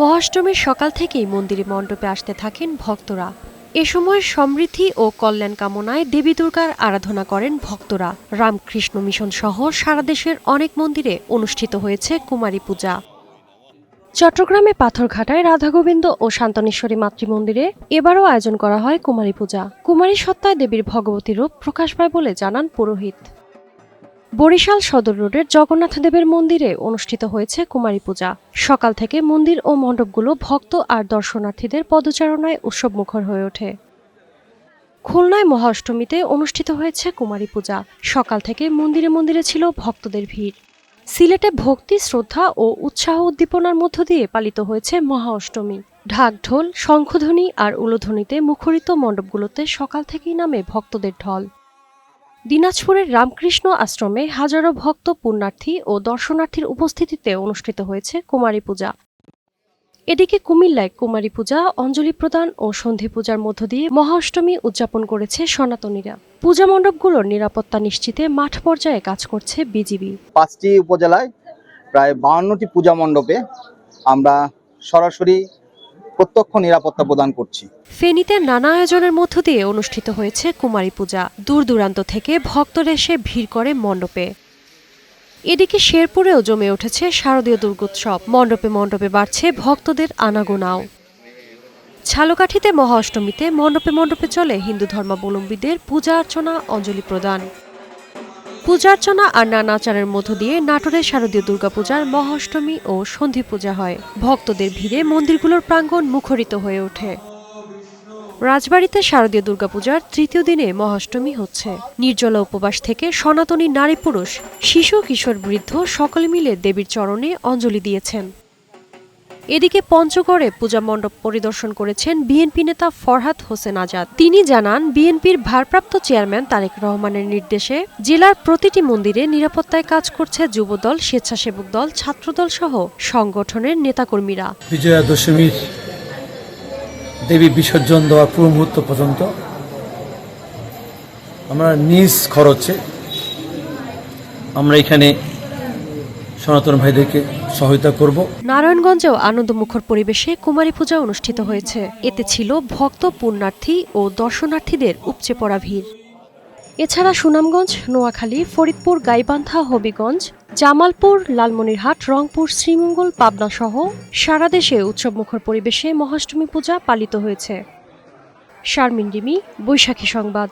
মহাষ্টমীর সকাল থেকেই মন্দিরে মণ্ডপে আসতে থাকেন ভক্তরা। এ সময় সমৃদ্ধি ও কল্যাণ কামনায় দেবী দুর্গার আরাধনা করেন ভক্তরা। রামকৃষ্ণ মিশন সহ সারা দেশের অনেক মন্দিরে অনুষ্ঠিত হয়েছে কুমারী পূজা। চট্টগ্রামে পাথরঘাটায় রাধাগোবিন্দ ও শান্তনেশ্বরী মাতৃমন্দিরে এবারও আয়োজন করা হয় কুমারী পূজা। কুমারী সত্তায় দেবীর ভগবতী রূপ প্রকাশ পায় বলে জানান পুরোহিত। বরিশাল সদর রোডের জগন্নাথ দেবের মন্দিরে অনুষ্ঠিত হয়েছে কুমারী পূজা। সকাল থেকে মন্দির ও মণ্ডপগুলো ভক্ত আর দর্শনার্থীদের পদচারণায় উৎসবমুখর হয়ে ওঠে। খুলনায় মহা অষ্টমীতে অনুষ্ঠিত হয়েছে কুমারী পূজা। সকাল থেকে মন্দিরে মন্দিরে ছিল ভক্তদের ভিড়। সিলেটে ভক্তি, শ্রদ্ধা ও উৎসাহ উদ্দীপনার মধ্য দিয়ে পালিত হয়েছে মহা অষ্টমী ঢাক ঢোল শঙ্খধ্বনি আর উলোধ্বনিতে মুখরিত মণ্ডপগুলোতে সকাল থেকেই নামে ভক্তদের ঢল। দিনাজপুরের রামকৃষ্ণ আশ্রমে হাজারো ভক্ত পুণ্যার্থী ও দর্শনার্থীর উপস্থিতিতে অনুষ্ঠিত হয়েছে কুমারী পূজা। এদিকে কুমিল্লায় কুমারী পূজা, অঞ্জলি প্রদান ও সন্ধি পূজার মধ্য দিয়ে মহাষ্টমী উদযাপন করেছে সনাতনীরা। পূজা মণ্ডপগুলোর নিরাপত্তা নিশ্চিতে মাঠ পর্যায়ে কাজ করছে বিজিবি। পাঁচটি উপজেলায় প্রায় বাউন্নটি পূজা মণ্ডপে আমরা সরাসরি প্রত্যক্ষ নিরাপত্তা প্রদান করছি। ফেনীতে নানা আয়োজনের মধ্য দিয়ে অনুষ্ঠিত হয়েছে কুমারী পূজা। দূর দূরান্ত থেকে ভক্তরা এসে ভিড় করে মণ্ডপে। এদিকে শেরপুরেও জমে উঠেছে শারদীয় দুর্গোৎসব। মণ্ডপে মণ্ডপে বাড়ছে ভক্তদের আনাগোনাও। ছালকাঠিতে মহা অষ্টমীতে মণ্ডপে মণ্ডপে চলে হিন্দু ধর্মাবলম্বীদের পূজা অর্চনা, অঞ্জলি প্রদান। পূজা অর্চনা আর নানাচারের মধ্য দিয়ে নাটোরের শারদীয় দুর্গাপূজার মহাষ্টমী ও সন্ধি পূজা হয়। ভক্তদের ভিড়ে মন্দিরগুলোর প্রাঙ্গণ মুখরিত হয়ে ওঠে। রাজবাড়িতে শারদীয় দুর্গাপূজার তৃতীয় দিনে মহাষ্টমী হচ্ছে। নির্জলা উপবাস থেকে সনাতনী নারী পুরুষ, শিশু, কিশোর, বৃদ্ধ সকলে মিলে দেবীর চরণে অঞ্জলি দিয়েছেন। এদিকে পঞ্চগড়ে পূজা মণ্ডপ পরিদর্শন করেছেন বিএনপি নেতা ফরহাদ হোসেন আজাদ। তিনি জানান, বিএনপির ভারপ্রাপ্ত চেয়ারম্যান তারেক রহমানের নির্দেশে জেলার প্রতিটি মন্দিরে নিরাপত্তায় কাজ করছে যুবদল, স্বেচ্ছাসেবক দল, ছাত্রদল সহ সংগঠনের নেতাকর্মীরা। বিজয়া দশমীর দেবী বিসর্জন দেওয়ার পূর্ব মুহূর্ত পর্যন্ত আমরা নিজ খরচে আমরা এখানে সনাতন ভাইদেরকে সহায়তা করব। নারায়ণগঞ্জেও আনন্দমুখর পরিবেশে কুমারী পূজা অনুষ্ঠিত হয়েছে। এতে ছিল ভক্ত, পুণ্যার্থী ও দর্শনার্থীদের উপচে পড়া ভিড়। এছাড়া সুনামগঞ্জ, নোয়াখালী, ফরিদপুর, গাইবান্ধা, হবিগঞ্জ, জামালপুর, লালমনিরহাট, রংপুর, শ্রীমঙ্গল, পাবনা সহ সারা দেশে উৎসবমুখর পরিবেশে মহাষ্টমী পূজা পালিত হয়েছে। শারমিন রিমি, বৈশাখী সংবাদ।